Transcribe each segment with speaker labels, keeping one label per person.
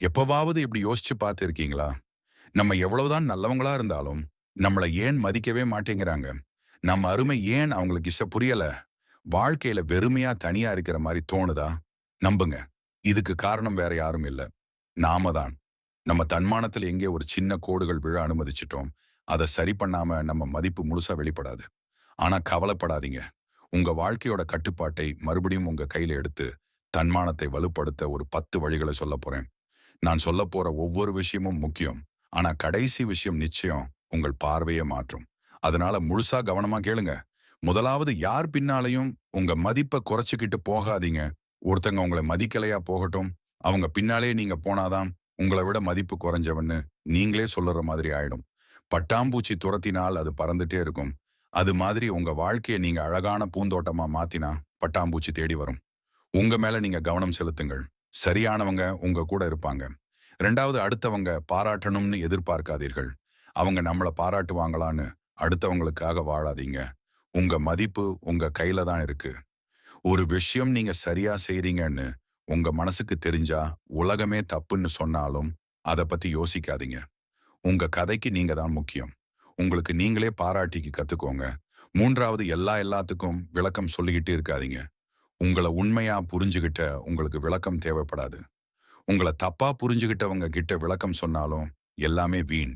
Speaker 1: எப்பவாவது இப்படி யோசிச்சு பார்த்துருக்கீங்களா? நம்ம எவ்வளவுதான் நல்லவங்களா இருந்தாலும் நம்மளை ஏன் மதிக்கவே மாட்டேங்கிறாங்க? நம்ம அருமை ஏன் அவங்களுக்கு இச புரியல? வாழ்க்கையில வெறுமையா தனியா இருக்கிற மாதிரி தோணுதா? நம்புங்க. இதுக்கு காரணம் வேற யாரும் இல்ல. நாம தான். நம்ம தன்மானத்துல எங்கே ஒரு சின்ன கோடுகள் விழ அனுமதிச்சிட்டோம் அதை சரி பண்ணாம நம்ம மதிப்பு முழுசா வெளிப்படாது. ஆனா கவலைப்படாதீங்க. உங்க வாழ்க்கையோட கட்டுப்பாட்டை மறுபடியும் உங்க கையில எடுத்து தன்மானத்தை வலுப்படுத்த ஒரு பத்து வழிகளை சொல்ல போறேன். நான் சொல்ல போற ஒவ்வொரு விஷயமும் முக்கியம். ஆனா கடைசி விஷயம் நிச்சயம் உங்கள் பார்வையை மாற்றும். அதனால முழுசா கவனமா கேளுங்க. முதலாவது யார் பின்னாலையும் உங்க மதிப்பை குறைச்சிக்கிட்டு போகாதீங்க. ஒருத்தங்க உங்களை மதிக்கலையா போகட்டும். அவங்க பின்னாலே நீங்க போனாதான் உங்களை விட மதிப்பு குறைஞ்சவன்னு நீங்களே சொல்லுற மாதிரி ஆயிடும். பட்டாம்பூச்சி துரத்தினால் அது பறந்துட்டே இருக்கும். அது மாதிரி உங்க வாழ்க்கையை நீங்க அழகான பூந்தோட்டமா மாத்தினா பட்டாம்பூச்சி தேடி வரும். உங்க மேல நீங்க கவனம் செலுத்துங்கள். சரியானவங்க உங்க கூட இருப்பாங்க. ரெண்டாவது அடுத்தவங்க பாராட்டணும்னு எதிர்பார்க்காதீர்கள். அவங்க நம்மளை பாராட்டுவாங்களான்னு அடுத்தவங்களுக்காக வாழாதீங்க. உங்க மதிப்பு உங்க கையில தான் இருக்கு. ஒரு விஷயம் நீங்க சரியா செய்றீங்கன்னு உங்க மனசுக்கு தெரிஞ்சா உலகமே தப்புன்னு சொன்னாலும் அதை பத்தி யோசிக்காதீங்க. உங்க கதைக்கு நீங்க தான் முக்கியம். உங்களுக்கு நீங்களே பாராட்டிக்கு கத்துக்கோங்க. மூன்றாவது எல்லா எல்லாத்துக்கும் விளக்கம் சொல்லிக்கிட்டு இருக்காதீங்க. உங்களை உண்மையா புரிஞ்சுகிட்ட உங்களுக்கு விளக்கம் தேவைப்படாது. உங்களை தப்பா புரிஞ்சுகிட்டவங்க கிட்ட விளக்கம் சொன்னாலும் எல்லாமே வீண்.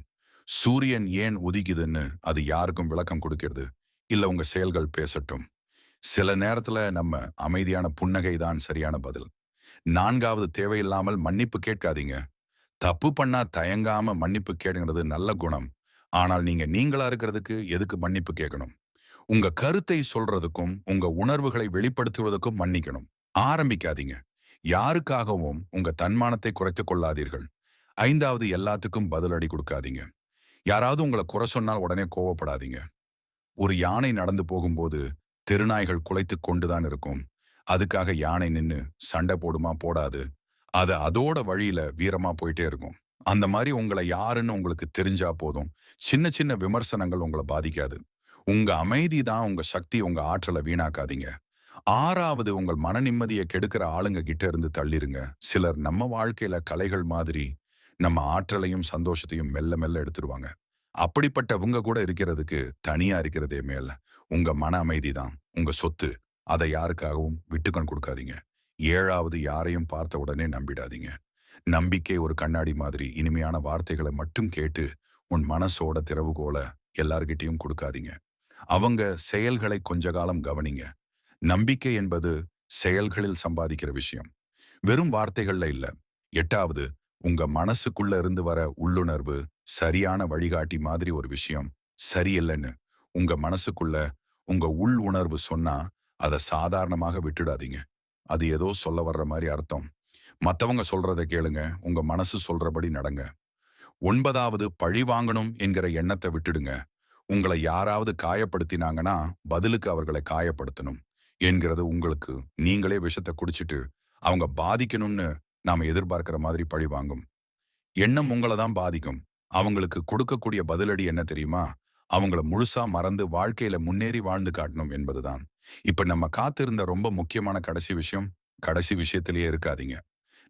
Speaker 1: சூரியன் ஏன் உதிக்குதுன்னு அது யாருக்கும் விளக்கம் கொடுக்கிறது? இல்ல உங்க செயல்கள் பேசட்டும். சில நேரத்துல நம்ம அமைதியான புன்னகை தான் சரியான பதில். நான்காவது தேவையில்லாமல் மன்னிப்பு கேட்காதீங்க. தப்பு பண்ணா தயங்காம மன்னிப்பு கேடுங்கிறது நல்ல குணம். ஆனால் நீங்க நீங்களா இருக்கிறதுக்கு எதுக்கு மன்னிப்பு கேட்கணும்? உங்க கருத்தை சொல்றதுக்கும் உங்க உணர்வுகளை வெளிப்படுத்துவதற்கும் மன்னிக்கணும். ஆரம்பிக்காதீங்க. யாருக்காகவும் உங்க தன்மானத்தை குறைத்துக் கொள்ளாதீர்கள். ஐந்தாவது எல்லாத்துக்கும் பதிலடி கொடுக்காதீங்க. யாராவது உங்களை குறை சொன்னால் உடனே கோவப்படாதீங்க. ஒரு யானை நடந்து போகும்போது தெருநாய்கள் குலைத்து கொண்டுதான் இருக்கும். அதுக்காக யானை நின்னு சண்டை போடுமா போடாது. அது அதோட வழியில வீரமா போயிட்டே இருக்கும். அந்த மாதிரி உங்களை யாருன்னு உங்களுக்கு தெரிஞ்சா போதும். சின்ன சின்ன விமர்சனங்கள் உங்களை பாதிக்காது. உங்க அமைதி தான் உங்க சக்தி உங்க ஆற்றலை வீணாக்காதீங்க. ஆறாவது உங்கள் மன நிம்மதியை கெடுக்கிற ஆளுங்க கிட்ட இருந்து தள்ளிருங்க. சிலர் நம்ம வாழ்க்கையில கலைகள் மாதிரி நம்ம ஆற்றலையும் சந்தோஷத்தையும் மெல்ல மெல்ல எடுத்துருவாங்க. அப்படிப்பட்டவங்க கூட இருக்கிறதுக்கு தனியா இருக்கிறதே மேல. உங்க மன அமைதி தான். உங்க சொத்து. அதை யாருக்காகவும் விட்டுக்கண் கொடுக்காதீங்க. ஏழாவது யாரையும் பார்த்த உடனே நம்பிடாதீங்க. நம்பிக்கை ஒரு கண்ணாடி மாதிரி இனிமையான வார்த்தைகளை மட்டும் கேட்டு உன் மனசோட திறவுகோல எல்லார்கிட்டையும் கொடுக்காதீங்க. அவங்க செயல்களை கொஞ்ச காலம் கவனிங்க. நம்பிக்கை என்பது செயல்களில் சம்பாதிக்கிற விஷயம். வெறும் வார்த்தைகள்ல இல்ல. எட்டாவது உங்க மனசுக்குள்ள இருந்து வர உள்ளுணர்வு சரியான வழிகாட்டி மாதிரி ஒரு விஷயம். சரியில்லைன்னு. உங்க மனசுக்குள்ள உங்க உள் உணர்வு சொன்னா அதை சாதாரணமாக விட்டுடாதீங்க. அது ஏதோ சொல்ல வர்ற மாதிரி அர்த்தம். மத்தவங்க சொல்றதை கேளுங்க. உங்க மனசு சொல்றபடி நடங்க. ஒன்பதாவது பழி வாங்கணும் என்கிற எண்ணத்தை விட்டுடுங்க. உங்களை யாராவது காயப்படுத்தினாங்கன்னா பதிலுக்கு அவர்களை காயப்படுத்தணும் என்கிறது உங்களுக்கு நீங்களே விஷத்தை குடிச்சிட்டு அவங்க பாதிக்கணும்னு நாம எதிர்பார்க்கிற மாதிரி பழி வாங்கும். எண்ணம் உங்களை தான் பாதிக்கும். அவங்களுக்கு கொடுக்கக்கூடிய பதிலடி என்ன தெரியுமா? அவங்கள முழுசா மறந்து வாழ்க்கையில முன்னேறி வாழ்ந்து காட்டணும் என்பதுதான். இப்ப நம்ம காத்திருந்த ரொம்ப முக்கியமான கடைசி விஷயம் கடைசி விஷயத்திலேயே இருக்காதீங்க.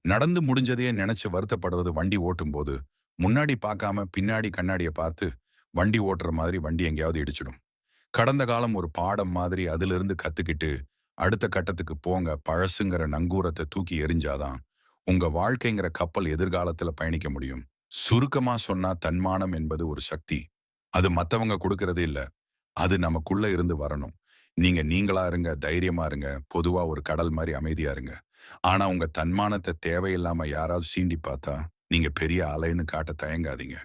Speaker 1: நடந்து முடிஞ்சதையே நினைச்சு வருத்தப்படுறது வண்டி ஓட்டும் போது முன்னாடி பார்க்காம பின்னாடி கண்ணாடியை பார்த்து வண்டி ஓட்டுற மாதிரி வண்டி எங்கேயாவது இடிச்சிடும். கடந்த காலம் ஒரு பாடம் மாதிரி அதிலிருந்து கத்துக்கிட்டு அடுத்த கட்டத்துக்கு போங்க பழசுங்கிற நங்கூரத்தை தூக்கி எரிஞ்சாதான் உங்க வாழ்க்கைங்கிற கப்பல் எதிர்காலத்துல பயணிக்க முடியும். சுருக்கமா சொன்னா தன்மானம் என்பது ஒரு சக்தி. அது மத்தவங்க கொடுக்கறது இல்ல. அது நமக்குள்ள இருந்து வரணும். நீங்க நீங்களா இருங்க தைரியமா இருங்க பொதுவா ஒரு கடல் மாதிரி அமைதியா இருங்க. ஆனா உங்க தன்மானத்தை தேவையில்லாம யாராவது சீண்டி பார்த்தா நீங்க பெரிய அலைன்னு காட்ட தயங்காதீங்க.